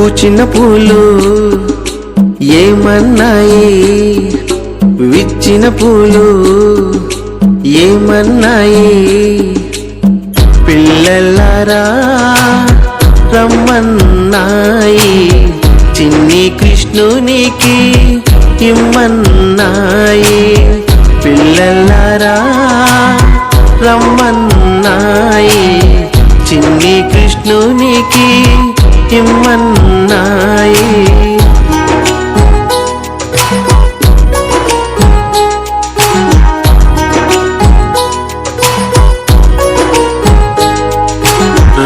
పూచిన పూలు ఏమన్నాయి? విచ్చిన పూలు ఏమన్నాయి? పిల్లలారా రమ్మన్నాయి. చిన్ని కృష్ణునికి ఇమ్మన్నాయి. పిల్లలారా రమ్మన్నాయి. చిన్ని కృష్ణునికి ఇమ్మన్నాయి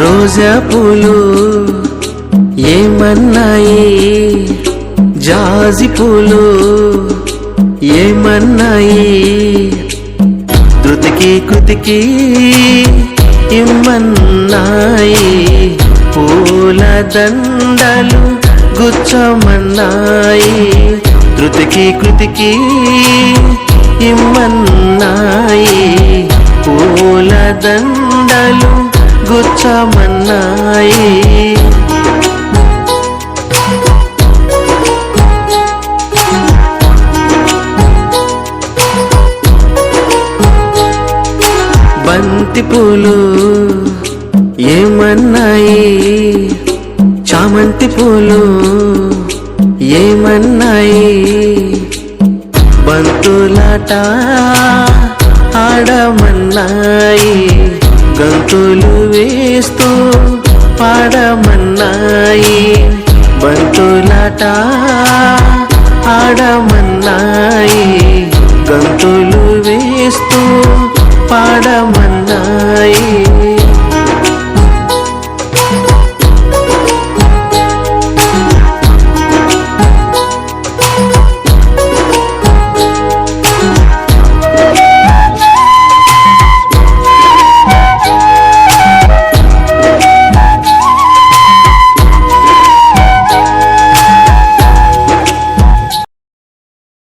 రోజా పూలు ఏమన్నాయి? జాజి పూలు ఏమన్నాయి? ధృతికి కృతికి పూల దండలు గుచ్చమన్నాయి. ధృతికి కృతికి ఇమ్మన్నాయి. పూల దండలు గుచ్చమన్నాయి. బంతి పూలు ఏమన్నాయి? బంతి పూలు ఏమన్నాయి? బంతులాట ఆడమన్నాయి. గంతులు వేస్తూ పాడమన్నాయి. బంతులాట ఆడమన్నాయి. గంతులు వేస్తూ